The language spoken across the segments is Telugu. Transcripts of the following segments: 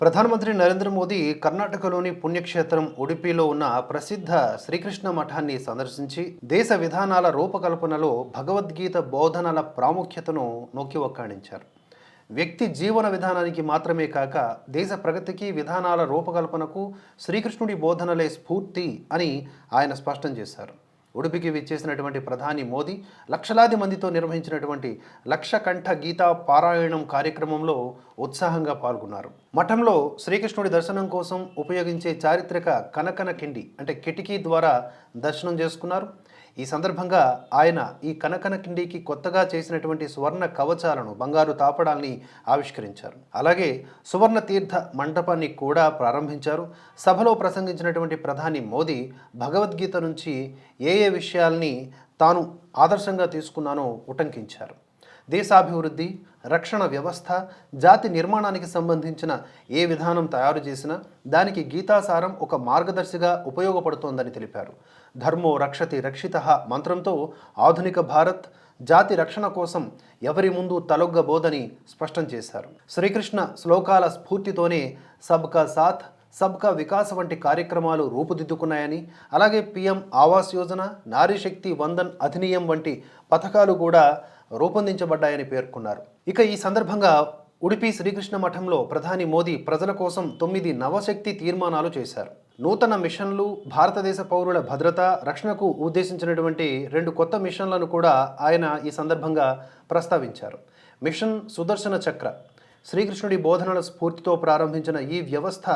ప్రధానమంత్రి నరేంద్ర మోదీ కర్ణాటకలోని పుణ్యక్షేత్రం ఉడిపిలో ఉన్న ప్రసిద్ధ శ్రీకృష్ణ మఠాన్ని సందర్శించి దేశ విధానాల రూపకల్పనలో భగవద్గీత బోధనల ప్రాముఖ్యతను నొక్కి ఒక్కాణించారు. వ్యక్తి జీవన విధానానికి మాత్రమే కాక దేశ ప్రగతికి విధానాల రూపకల్పనకు శ్రీకృష్ణుడి బోధనలే స్ఫూర్తి అని ఆయన స్పష్టం చేశారు. ఉడిపికి విచ్చేసినటువంటి ప్రధాని మోదీ లక్షలాది మందితో నిర్వహించినటువంటి లక్ష కంఠ గీతా పారాయణం కార్యక్రమంలో ఉత్సాహంగా పాల్గొన్నారు. మఠంలో శ్రీకృష్ణుడి దర్శనం కోసం ఉపయోగించే చారిత్రక కనకన కిండి అంటే కిటికీ ద్వారా దర్శనం చేసుకున్నారు. ఈ సందర్భంగా ఆయన ఈ కనకనకిండికి కొత్తగా చేసినటువంటి సువర్ణ కవచాలను బంగారు తాపడాల్ని ఆవిష్కరించారు. అలాగే సువర్ణ తీర్థ మంటపాన్ని కూడా ప్రారంభించారు. సభలో ప్రసంగించినటువంటి ప్రధాని మోదీ భగవద్గీత నుంచి ఏ ఏ విషయాల్ని తాను ఆదర్శంగా తీసుకున్నానో ఉటంకించారు. దేశాభివృద్ధి రక్షణ వ్యవస్థ జాతి నిర్మాణానికి సంబంధించిన ఏ విధానం తయారు చేసినా దానికి గీతాసారం ఒక మార్గదర్శిగా ఉపయోగపడుతోందని తెలిపారు. ధర్మో రక్షతి రక్షిత మంత్రంతో ఆధునిక భారత్ జాతి రక్షణ కోసం ఎవరి ముందు తలొగ్గబోదని స్పష్టం చేశారు. శ్రీకృష్ణ శ్లోకాల స్ఫూర్తితోనే సబ్కా సాథ్ సబ్కా వికాస్ వంటి కార్యక్రమాలు రూపుదిద్దుకున్నాయని అలాగే పీఎం ఆవాస్ యోజన నారీశక్తి వందన్ అధినియం వంటి పథకాలు కూడా రూపొందించబడ్డాయని పేర్కొన్నారు. ఇక ఈ సందర్భంగా ఉడిపి శ్రీకృష్ణ మఠంలో ప్రధాని మోదీ ప్రజల కోసం తొమ్మిది నవశక్తి తీర్మానాలు చేశారు. నూతన మిషన్లు భారతదేశ పౌరుల భద్రత రక్షణకు ఉద్దేశించినటువంటి రెండు కొత్త మిషన్లను కూడా ఆయన ఈ సందర్భంగా ప్రస్తావించారు. మిషన్ సుదర్శన చక్ర శ్రీకృష్ణుడి బోధనల స్ఫూర్తితో ప్రారంభించిన ఈ వ్యవస్థ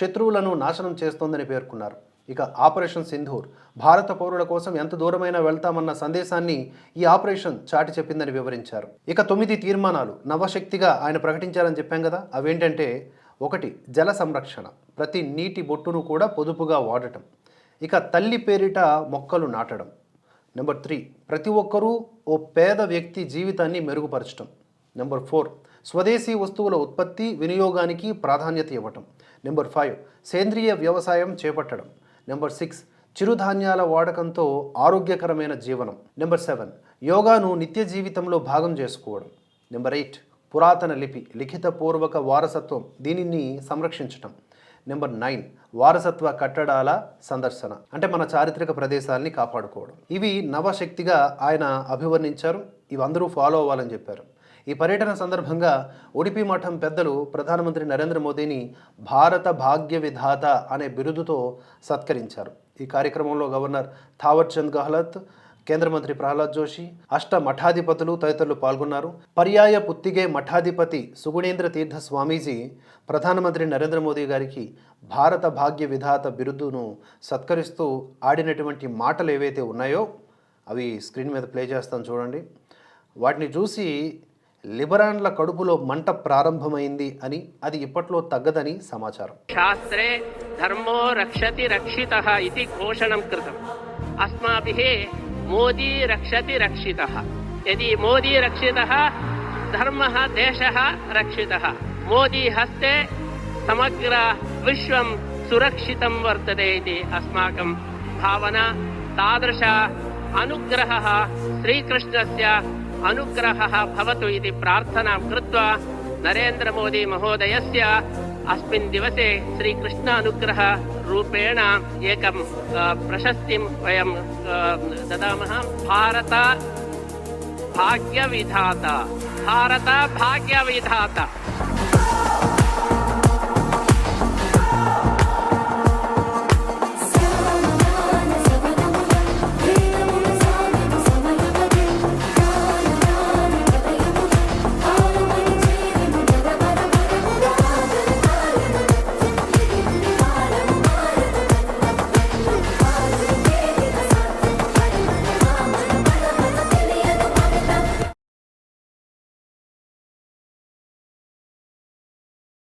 శత్రువులను నాశనం చేస్తోందని పేర్కొన్నారు. ఇక ఆపరేషన్ సింధూర్. భారత పౌరుల కోసం ఎంత దూరమైనా వెళ్తామన్న సందేశాన్ని ఈ ఆపరేషన్ చాటి చెప్పిందని వివరించారు. ఇక తొమ్మిది తీర్మానాలు నవశక్తిగా ఆయన ప్రకటించారని చెప్పాం కదా అవేంటంటే ఒకటి జల సంరక్షణ. ప్రతి నీటి బొట్టును కూడా పొదుపుగా వాడటం. ఇక తల్లి పేరిట మొక్కలు నాటడం. నెంబర్ త్రీ ప్రతి ఒక్కరూ ఓ పేద వ్యక్తి జీవితాన్ని మెరుగుపరచడం నెంబర్ ఫోర్ స్వదేశీ వస్తువుల ఉత్పత్తి వినియోగానికి ప్రాధాన్యత ఇవ్వటం. నెంబర్ ఫైవ్ సేంద్రియ వ్యవసాయం చేపట్టడం. నెంబర్ సిక్స్ చిరుధాన్యాల వాడకంతో ఆరోగ్యకరమైన జీవనం. నెంబర్ సెవెన్ యోగాను నిత్య జీవితంలో భాగం చేసుకోవడం. నెంబర్ ఎయిట్ పురాతన లిపి లిఖితపూర్వక వారసత్వం దీనిని సంరక్షించటం. నెంబర్ నైన్ వారసత్వ కట్టడాల సందర్శన అంటే మన చారిత్రక ప్రదేశాలని కాపాడుకోవడం. ఇవి నవశక్తిగా ఆయన అభివర్ణించారు. ఇవి అందరూ ఫాలో అవ్వాలని చెప్పారు. ఈ పర్యటన సందర్భంగా ఉడిపి మఠం పెద్దలు ప్రధానమంత్రి నరేంద్ర మోదీని భారత భాగ్య విధాత అనే బిరుదుతో సత్కరించారు. ఈ కార్యక్రమంలో గవర్నర్ థావర్ చంద్ గెహ్లోట్ కేంద్ర మంత్రి ప్రహ్లాద్ జోషి అష్ట మఠాధిపతులు తదితరులు పాల్గొన్నారు. పర్యాయ పుత్తిగే మఠాధిపతి సుగుణేంద్ర తీర్థ స్వామీజీ ప్రధానమంత్రి నరేంద్ర మోదీ గారికి భారత భాగ్య విధాత బిరుదును సత్కరిస్తూ ఆడినటువంటి మాటలు ఏవైతే ఉన్నాయో అవి స్క్రీన్ మీద ప్లే చేస్తాను చూడండి. వాటిని చూసి లిబరాన్ల కడుపులో మంట ప్రారంభమైంది అని అది ఇప్పట్లో తగ్గదని సమాచారం. శాస్త్రే ధర్మో రక్షతి రక్షిత ఇది ఘోషణం కృతం. అస్మాభి మోదీ రక్షతి రక్షిత. ఇది మోదీ రక్షిత ధర్మ దేశ రక్షిత. మోదీ హస్తే సమగ్ర విశ్వం సురక్షితం వర్తదే ఇది అస్మాకం భావన. తాదృశ అనుగ్రహ శ్రీకృష్ణస్య अनुग्रहः भवतु इति प्रार्थनां कृत्वा नरेन्द्रमोदी महोदयस्य अस्मिन् दिवसे श्रीकृष्ण अनुग्रह रूपेण एकं अ, प्रशस्तिं वयं अ, ददामः भारत भाग्यविधाता भारत भाग्यविधाता